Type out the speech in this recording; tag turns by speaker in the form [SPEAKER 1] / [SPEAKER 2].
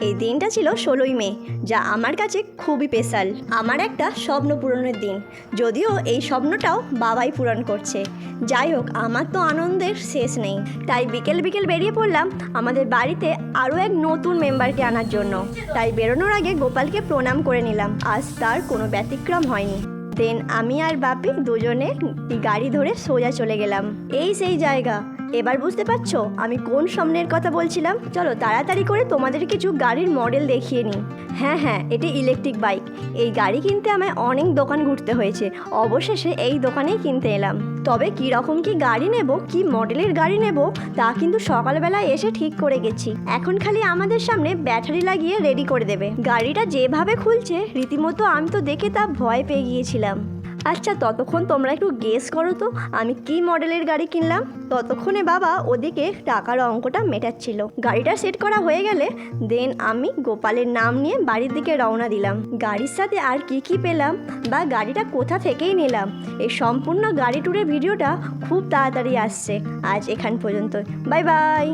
[SPEAKER 1] এই দিনটা ছিল ষোলোই মে, যা আমার কাছে খুবই স্পেশাল। আমার একটা স্বপ্ন পূরণের দিন। যদিও এই স্বপ্নটাও বাবাই পূরণ করছে। যাই হোক, আমার তো আনন্দের শেষ নেই। তাই বিকেল বিকেল বেরিয়ে পড়লাম আমাদের বাড়িতে আরও এক নতুন মেম্বারকে আনার জন্য। তাই বেরোনোর আগে গোপালকে প্রণাম করে নিলাম। আজ তার কোনো ব্যতিক্রম হয়নি। দেন আমি আর বাপি দুজনে গাড়ি ধরে সোজা চলে গেলাম। এই সেই জায়গা। এবার বুঝতে পারছ? আমি কোন সামনের কথা বলছিলাম? চলো তাড়াতাড়ি করে তোমাদের কিছু গাড়ির মডেল দেখিয়ে নিই। হ্যাঁ হ্যাঁ এটি ইলেকট্রিক বাইক এই গাড়ি কিনতে আমায় অনেক দোকান ঘুরতে হয়েছে। অবশেষে এই দোকানেই কিনতে এলাম। তবে কী রকম কি গাড়ি নেব, কি মডেলের গাড়ি নেব, তা কিন্তু সকালবেলা এসে ঠিক করে গেছি। এখন খালি আমাদের সামনে ব্যাটারি লাগিয়ে রেডি করে দেবে। গাড়িটা যেভাবে খুলছে, রীতিমতো আমি তো দেখে তা ভয় পেয়ে গিয়েছিলাম। আচ্ছা ততক্ষণ তোমরা একটু গেস করো তো, আমি কি মডেলের গাড়ি কিনলাম? ততক্ষণে বাবা ওদিকে টাকার অঙ্কটা মেটাচ্ছিল। গাড়িটা সেট করা হয়ে গেলে দেন আমি গোপালের নাম নিয়ে বাড়ির দিকে রওনা দিলাম। গাড়ির সাথে আর কি কি পেলাম বা গাড়িটা কোথা থেকেই নিলাম, এই সম্পূর্ণ গাড়ি ট্যুরের ভিডিওটা খুব তাড়াতাড়ি আসছে। আজ এখান পর্যন্ত বাই বাই